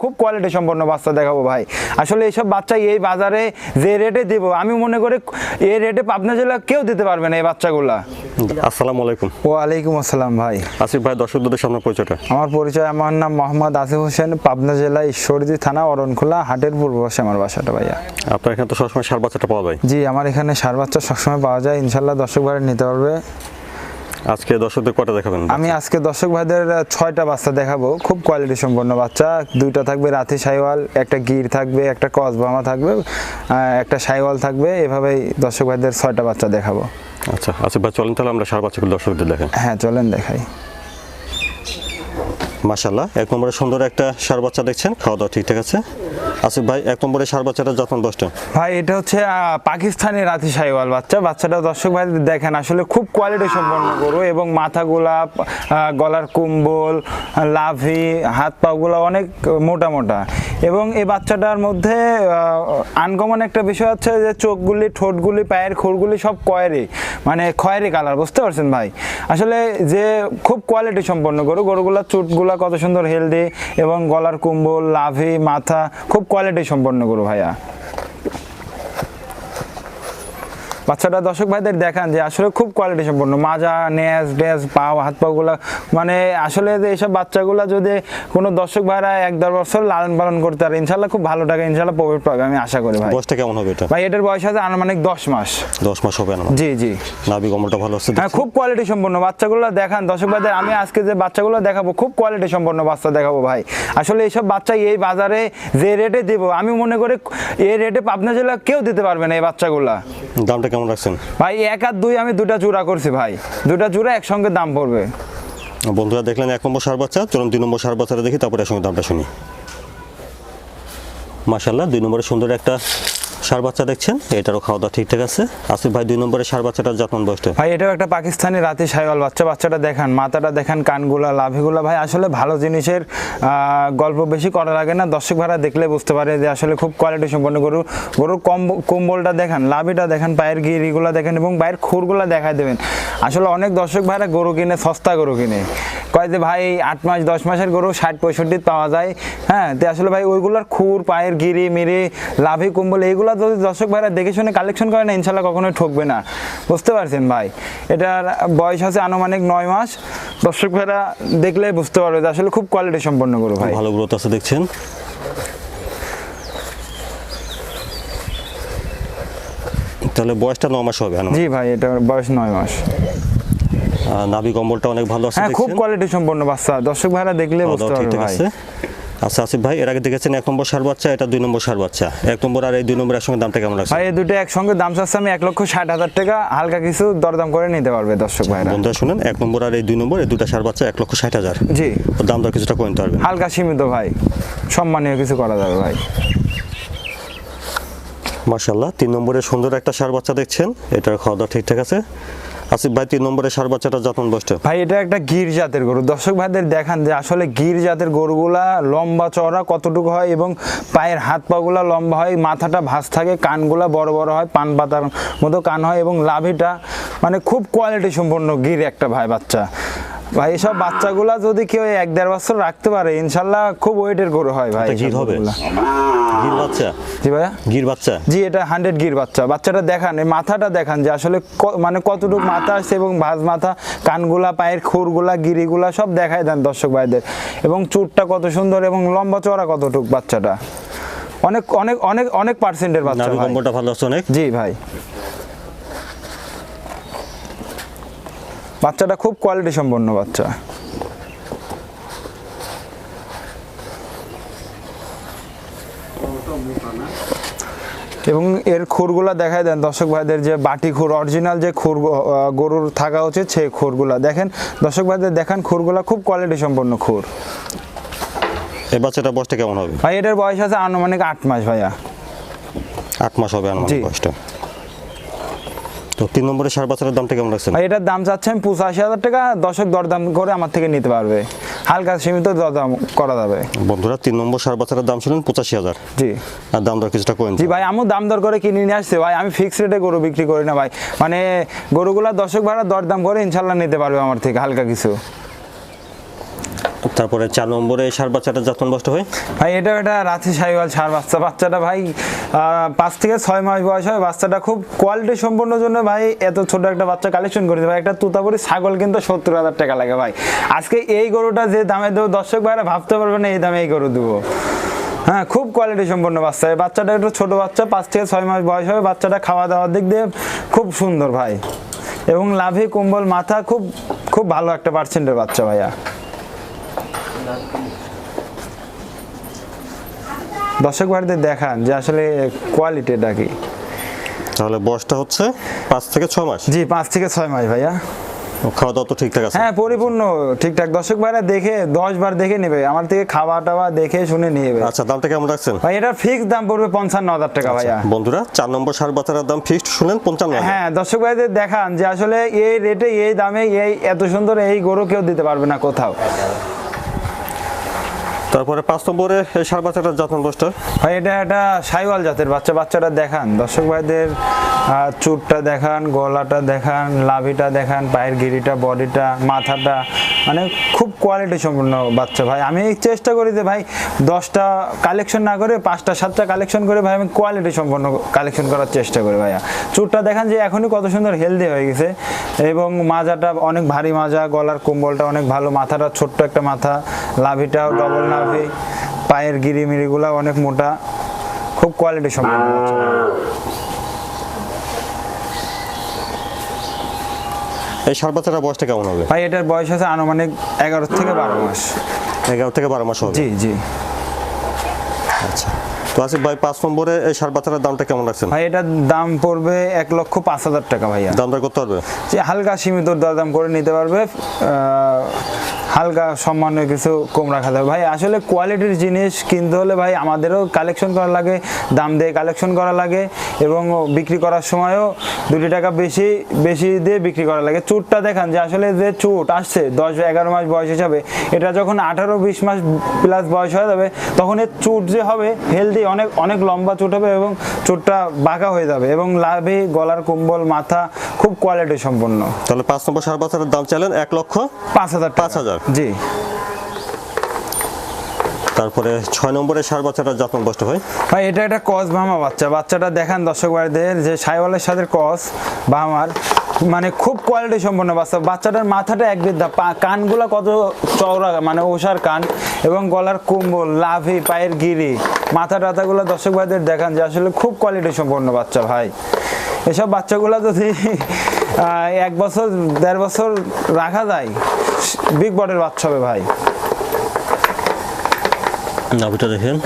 খুব কোয়ালিটি সম্পন্ন বাচ্চা দেখাবো ভাই। আসলে এইসব বাচ্চা এই বাজারে যে রেটে দেবো আমি মনে করি এই রেটে পাবনা জেলা কেউ দিতে পারবে না এই বাচ্চাগুলা। আসসালামু আলাইকুম। ওয়ালাইকুম আসসালাম ভাই। আসিফ ভাই দর্শকদের সামনে পরিচয়টা। আমার পরিচয় আমার নাম মোহাম্মদ আসিফ হোসেন পাবনা জেলা ঈশ্বরদী থানা অরণখোলা হাটের পূর্ব পাশে আমার বাসাটা ভাইয়া। আপনার এখানে তো সবসময় সার বাচ্চাটা পাওয়া যায়। জি আমার এখানে সার বাচ্চা সবসময় পাওয়া যায় ইনশাল্লাহ দর্শক ভাই নিতে পারবে। আজকে দর্শকদের কটা দেখাবেন আমি আজকে দর্শক ভাইদের ছয়টা বাচ্চা দেখাবো। খুব কোয়ালিটি সম্পন্ন বাচ্চা। দুইটা থাকবে রাতি সাইওয়াল একটা গির থাকবে একটা কসবামা থাকবে একটা সাইওয়াল থাকবে। এভাবেই দর্শক ভাইদের ছয়টা বাচ্চা দেখাবো। আচ্ছা আচ্ছা চলেন তাহলে আমরা সারা বাচ্চাগুলো দর্শকদের দেখেন হ্যাঁ চলেন দেখাই। মাশাল্লাহ এক নম্বরে সুন্দর একটা সার বাচ্চা দেখছেন। খাওয়া দাওয়া ঠিকঠাক আছে? আসিফ ভাই, এক নম্বরে সার বাচ্চাটা যত্ন দশটা। ভাই, এটা হচ্ছে পাকিস্তানি রাতি সাইওয়াল বাচ্চা। বাচ্চাটা দর্শক ভাই দেখেন, আসলে খুব কোয়ালিটি সম্পন্ন গরু এবং মাথা গোলাপ গলার কুম্বল, লাভি হাত পাগুলো অনেক মোটা মোটা। এবং এই বাচ্চাটার মধ্যে আনকমন একটা বিষয় হচ্ছে যে চোখগুলি, ঠোঁটগুলি, পায়ের খোরগুলি সব কয়েরি মানে খয়েরি কালার বুঝতে পারছেন ভাই? আসলে যে খুব কোয়ালিটি সম্পন্ন গরু, গরুগুলোর চোটগুলা কত সুন্দর হেলদি এবং গলার কুম্বল, লাভি, মাথা, খুব কোয়ালিটি সম্পন্ন গরু ভাইয়া। বাচ্চাটা দর্শক ভাইদের দেখান যে আসলে খুব কোয়ালিটি সম্পন্ন। মাজা নেজ ডেজ পাও হাত পাগুলা মানে আসলে যে এইসব বাচ্চাগুলা যদি কোনো দর্শক ভাইরা এক দেড় বছর লালন পালন করতে পারে ইনশাল্লাহ খুব ভালো টাকা ইনশাল্লাহ প্রফিট পাবে আমি আশা করি ভাই। বয়সটা কেমন হবে এটা? ভাই এটার বয়স আছে আনুমানিক দশ মাস। দশ মাস হবে না জি জি। নাভি কমলটা ভালো আছে? হ্যাঁ খুব কোয়ালিটি সম্পন্ন। বাচ্চাগুলো দেখান দর্শক ভাইদের আমি আজকে যে বাচ্চাগুলো দেখাবো খুব কোয়ালিটি সম্পন্ন বাচ্চা দেখাবো ভাই। আসলে এইসব বাচ্চা এই বাজারে যে রেটে দেবো আমি মনে করি এই রেটে পাবনা জেলা কেউ দিতে পারবে না এই বাচ্চাগুলা। দামটা কেমন রাখছেন? ভাই এক আর দুই আমি দুটা জোড়া করছি ভাই। দুটা জোড়া একসঙ্গে দাম পড়বে। বন্ধুরা দেখলেন এক নম্বর সার বাচ্চা চলুন দুই নম্বর সার বাচ্চাটা দেখি তারপরে একসঙ্গে দামটা শুনি। মাশাল্লাহ দুই নম্বরে সুন্দর একটা সার বাচ্চা দেখছেন? এটারও খাওয়া দাওয়া ঠিকঠাক আছে। আসিফ ভাই, দুই নম্বরে সার বাচ্চাটার যত্ন বয়সটা ভাই, এটাও একটা পাকিস্তানি রাতে সাইওয়াল। বাচ্চা, বাচ্চাটা দেখান, মাথাটা দেখান, কানগুলা, লাভিগুলা। ভাই, আসলে ভালো জিনিসের গল্প বেশি করা লাগে না। দর্শক ভাড়া দেখলে বুঝতে পারে যে আসলে খুব কোয়ালিটি সম্পন্ন গরু। গরুর কম কম্বলটা দেখান, লাভিটা দেখেন, পায়ের গিরিগুলা দেখেন এবং পায়ের খুরগুলা দেখায় দেবেন। আসলে অনেক দর্শক ভাইরা গরু কিনে, সস্তা গরু কিনে। কয় যে ভাই আট মাস দশ মাসের গরু ষাট পঁয়ষট্টি পাওয়া যায়। হ্যাঁ তো আসলে ভাই ওইগুলোর খুর পায়ের গিরি মিরি লাভি কম্বল এইগুলো যদি দর্শক ভাইরা দেখে শুনে কালেকশন করে না ইনশাল্লাহ কখনোই ঠকবে না। বুঝতে পারছেন ভাই? এটার বয়স আছে আনুমানিক নয় মাস। দর্শক ভাইরা দেখলে বুঝতে পারবে যে আসলে খুব কোয়ালিটি সম্পন্ন গরু ভাই। ভালো গ্রোথ আছে দেখছেন। তাহলে বয়সটা ন মাস হবে। জি ভাই এটার বয়স নয় মাস। নাভি কম্বলটা অনেক ভালো আছে হ্যাঁ খুব কোয়ালিটি সম্পন্ন বাচ্চা। দর্শক ভাইরা দেখলে খাওয়া বুঝতে পারবে ভাই। আছে। আচ্ছা আসিফ ভাই এর আগে দেখেছেন এক নম্বর সার বাচ্চা এটা দুই নম্বর সার বাচ্চা। এক নম্বর আর এই দুই নম্বরের সঙ্গে দামটা কেমন রাখছে ভাই এই দুটো একসঙ্গে দাম চাচ্ছে আমি এক লক্ষ ষাট হাজার টাকা। হালকা কিছু দরদাম করে নিতে পারবে দর্শক ভাইরা। বন্ধুরা শুনেন এক নম্বর আর এই দুই নম্বর এই দুটা সার বাচ্চা এক লক্ষ ষাট হাজার। জি। দাম দর কিছুটা কমতে পারবেন। হালকা সীমিত ভাই। সম্মানীয় কিছু করা যাবে ভাই। মার্শাল্লাহ তিন নম্বরে সুন্দর একটা সার বাচ্চা দেখছেন। এটার খাওয়া দাওয়া ঠিকঠাক আছে। আসিফ ভাই তিন নম্বরে সার বাচ্চাটা যত্ন বসতে ভাই এটা একটা গির জাতের গরু। দর্শক ভাইদের দেখান যে আসলে গির জাতের গরুগুলা লম্বা চওড়া কতটুকু হয় এবং পায়ের হাত পাগুলা লম্বা হয় মাথাটা ভাঁজ থাকে কানগুলা বড় বড় হয় পান পাতার মতো কান হয় এবং লাভিটা মানে খুব কোয়ালিটি সম্পন্ন গির একটা ভাই বাচ্চা। ভাই এসব বাচ্চাগুলা যদি কেউ এক দেড় বছর রাখতে পারে ইনশাল্লাহ খুব ওয়েটের গরু হয় ভাই হবে? গির বাচ্চা? জি ভাইয়া? গির বাচ্চা? জি এটা হান্ড্রেড গির বাচ্চা। বাচ্চাটা দেখান এই মাথাটা দেখান যে আসলে মানে কতটুকু মাথা আসছে এবং ভাজ মাথা কানগুলা পায়ের খুরগুলা গিরিগুলা সব দেখায় দেন দর্শক ভাইদের। এবং চুটটা কত সুন্দর এবং লম্বা চওড়া কতটুক বাচ্চাটা? অনেক অনেক অনেক অনেক পার্সেন্টের বাচ্চা ভালো আছে অনেক? জি ভাই। বাচ্চাটা খুব কোয়ালিটি সম্পন্ন বাচ্চা। এবং এর খুরগুলা দেখায় দেন দর্শক ভাইদের যে বাটি খুর অরিজিনাল যে খুর গরুর থাকা উচিত সেই খুরগুলা। দেখেন দর্শক ভাইদের দেখান খুরগুলা খুব কোয়ালিটি সম্পন্ন খুর। এই বাচ্চাটা বয়সটা কেমন হবে? ভাই এটার বয়স আছে আনুমানিক আট মাস ভাইয়া। আট মাস হবে আনুমানিক। বয়সটা। তো তিন নম্বরের সার বাচ্চাটার দামটা কেমন লাগছে ভাই এটার দাম চাচ্ছেন পঁচাশি হাজার টাকা। দর্শক দরদাম করে আমার থেকে নিতে পারবে। হালকা সীমিত দরদাম করা যাবে। বন্ধুরা তিন নম্বর সার বাচ্চাটার দাম ছিলেন পঁচাশি হাজার। জি। আর দাম দর কিছুটা কমেন জি ভাই আমি দাম দর করে কিনে নিয়ে আসছে ভাই। আমি ফিক্স রেটে গরু বিক্রি করি না ভাই। মানে গরুগুলা দর্শক ভাড়া দরদাম করে ইনশাল্লাহ নিতে পারবে আমার থেকে হালকা কিছু। তারপরে চার নম্বরে সার বাচ্চাটা যত্ন নষ্ট হয়? ভাই এটা একটা রাথি সাইওয়াল সার বাচ্চা। বাচ্চাটা ভাই পাঁচ থেকে ছয় মাস বয়স হয়। বাচ্চাটা খুব কোয়ালিটি সম্পন্ন জন্য ভাই, এত ছোট একটা বাচ্চা কালেকশন করেছে ভাই। একটা তুতাপুরি ছাগল কিন্তু সত্তর হাজার টাকা লাগে ভাই। আজকে এই গরুটা যে দামে দেবো, দর্শক ভাইরা ভাবতে পারবে না, এই দামে এই গরু দেবো। হ্যাঁ খুব কোয়ালিটি সম্পন্ন বাচ্চা। বাচ্চাটা একটু ছোট বাচ্চা, পাঁচ থেকে ছয় মাস বয়স হবে বাচ্চাটা খাওয়া দাওয়ার দিক দিয়ে খুব সুন্দর ভাই। এবং লাভি কুম্বল মাথা, খুব খুব ভালো একটা পার্সেন্টের বাচ্চা ভাইয়া। দর্শক দেখান যে আসলে কোয়ালিটিটা কি। তাহলে বয়সটা হচ্ছে পাঁচ থেকে ছ মাস? জি পাঁচ থেকে ছয় মাস ভাইয়া। খাওয়া দাওয়া তো ঠিকঠাক আছে? হ্যাঁ পরিপূর্ণ ঠিকঠাক। দর্শক ভাইরা দেখে দশ বার দেখে নেবে আমার থেকে খাওয়া টাওয়া দেখে শুনে নেবে। আচ্ছা দামটা কেমন রাখছেন? ভাই এটা ফিক্স দাম পড়বে পঞ্চান্ন হাজার টাকা ভাইয়া। বন্ধুরা চার নম্বর সার বাচ্চাটার দাম ফিক্সড শুনেন পঞ্চান্ন। হ্যাঁ দর্শক ভাইদের দেখান যে আসলে এই রেটে এই দামে এই এত সুন্দর এই গরু কেউ দিতে পারবে না কোথাও। তারপরে পাঁচ নম্বরে সার বাচ্চাটার যত্ন নষ্ট ভাই, এটা একটা সাইওয়াল জাতের বাচ্চা। বাচ্চাটা দেখান। দর্শক ভাইদের চুটটা দেখান, গলাটা দেখান, লাভিটা দেখান, পায়ের গিরিটা, বডিটা, মাথাটা। মানে খুব কোয়ালিটি সম্পূর্ণ বাচ্চা ভাই। আমি চেষ্টা করি যে ভাই, দশটা কালেকশন না করে পাঁচটা, সাতটা কালেকশন করে ভাই, আমি কোয়ালিটি সম্পন্ন কালেকশন করার চেষ্টা করি ভাইয়া। চুটটা দেখান যে এখনই কত সুন্দর হেলদি হয়ে গেছে। এবং মাজাটা অনেক ভারী মাজা, গলার কম্বলটা অনেক ভালো, মাথাটা ছোট্ট একটা মাথা, লাভিটাও ডবল পায়ের গিরিমিরিগুলো অনেক মোটা খুব কোয়ালিটি সম্পন্ন এই বাচ্চাটার বয়সটা কেমন হবে? ভাই এটার বয়স আছে আনুমানিক এগারো থেকে বারো মাস। এগারো থেকে বারো মাস হবে? জি জি। আচ্ছা। তো আসিফ ভাই পাঁচ নম্বরে এই সার বাচ্চাটার দামটা কেমন রাখছেন? ভাই এটার দাম পড়বে এক লক্ষ পাঁচ হাজার টাকা ভাইয়া। দামটা করতে পারবে? যে হালকা সীমিত দাম করে নিতে পারবে আহ, হালকা সম্মানীয় কিছু কম রাখা যাবে। ভাই, আসলে কোয়ালিটির জিনিস কিনতে হলে ভাই আমাদেরও কালেকশন করা লাগে, দাম দিয়ে কালেকশন করা লাগে এবং বিক্রি করার সময়ও দুটি টাকা বেশি বেশি দিয়ে বিক্রি করা লাগে। চুটটা দেখান যে আসলে যে চুট আসছে দশ এগারো মাস বয়স হিসাবে, এটা যখন আঠারো বিশ মাস প্লাস বয়স হয়ে যাবে, তখন এর চুট যে হবে হেলদি অনেক অনেক লম্বা চুট হবে এবং চুটটা বাঁকা হয়ে যাবে এবং লাভে গলার কম্বল, মাথা খুব কোয়ালিটি সম্পন্ন। তাহলে পাঁচ নম্বর সার বাচ্চাটার দাম চাইলেন এক লক্ষ পাঁচ হাজার পাঁচ হাজার। জি। তারপরে ছয় নম্বরের সার বাচ্চাটার যত্ন কষ্ট হয়? ভাই এটা একটা কস ভামা বাচ্চা। বাচ্চাটা দেখান দর্শক ভাইদের যে সাইওয়ালের সাথে কস ভামার মানে খুব কোয়ালিটি সম্পন্ন বাচ্চা। বাচ্চাটার মাথাটা এক বিদ্যা। পা- কানগুলা কত চওড়া মানে ওষার কান এবং গলার কুম্বল লাভি পায়ের গিরি মাথা টাথাগুলো দর্শক ভাইদের দেখান যে আসলে খুব কোয়ালিটি সম্পন্ন বাচ্চা ভাই। এসব বাচ্চাগুলো যদি এক বছর দেড় বছর রাখা যায় বিগ বটের বাচ্চা হবে ভাই। নাভিটা দেখেন।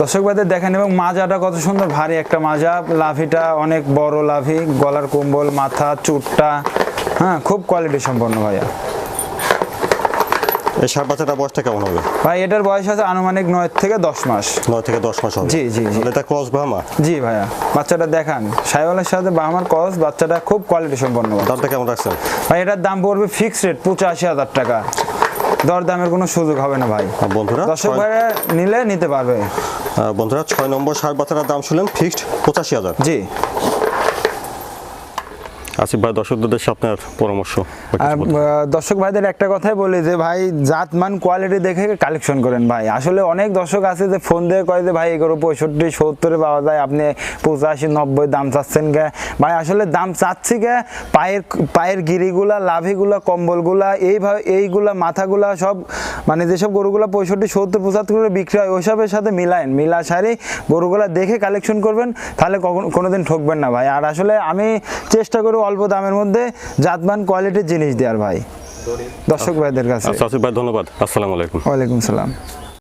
দর্শক ভাইদের দেখেন এবং মাজাটা কত সুন্দর ভারী একটা মাজা। লাভিটা অনেক বড় লাভি গলার কম্বল মাথা চুটটা হ্যাঁ খুব কোয়ালিটি সম্পন্ন ভাইয়া। এই সার বাচ্চাটার বয়সটা কেমন হবে? ভাই এটার বয়স আছে আনুমানিক নয় থেকে দশ মাস। নয় থেকে দশ মাস হবে? জি, জি, জি। এটা ক্রস ব্রাহ্মা জি ভাইয়া বাচ্চাটা দেখান। সাইওয়ালের সাথে বাহামার কস বাচ্চাটা খুব কোয়ালিটি সম্পন্ন। দামটা কেমন রাখছেন? ভাই এটার দাম পড়বে ফিক্সড রেট পঁচাশি হাজার টাকা। দর দামের কোনো সুযোগ হবে না ভাই। বন্ধুরা দর্শক ভাইরা নিলে নিতে পারবে। বন্ধুরা ছয় নম্বর সার বাচ্চাটার দাম শুনলেন ফিক্সড পঁচাশি হাজার। জি। আসিফ ভাই দর্শকদের আপনার পরামর্শ আর দর্শক ভাইদের একটা কথাই বলি যে ভাই জাত মান কোয়ালিটি দেখে কালেকশন করেন ভাই। আসলে অনেক দর্শক আছে যে ফোন দিয়ে কয় যে ভাই এগুলো পঁয়ষট্টি সত্তরে পাওয়া যায়। আপনি পঁচাশি নব্বই দাম চাচ্ছেন গে ভাই আসলে দাম চাচ্ছি গে পায়ের পায়ের গিরিগুলা লাভিগুলা কম্বলগুলা এইভাবে এইগুলা মাথাগুলা সব মানে যেসব গরুগুলা পঁয়ষট্টি সত্তর পঁচাত্তর করে বিক্রি হয় ওইসবের সাথে মিলায়েন। মিলা সারি গরুগুলা দেখে কালেকশন করবেন তাহলে কখনো কোনোদিন ঠকবেন না ভাই। আর আসলে আমি চেষ্টা করি অল্প দামের মধ্যে জাতমান কোয়ালিটির জিনিস দেওয়ার ভাই। দর্শক ভাইদের কাছে। দর্শক ভাই ধন্যবাদ। আসসালামু আলাইকুম। ওয়ালাইকুম সালাম।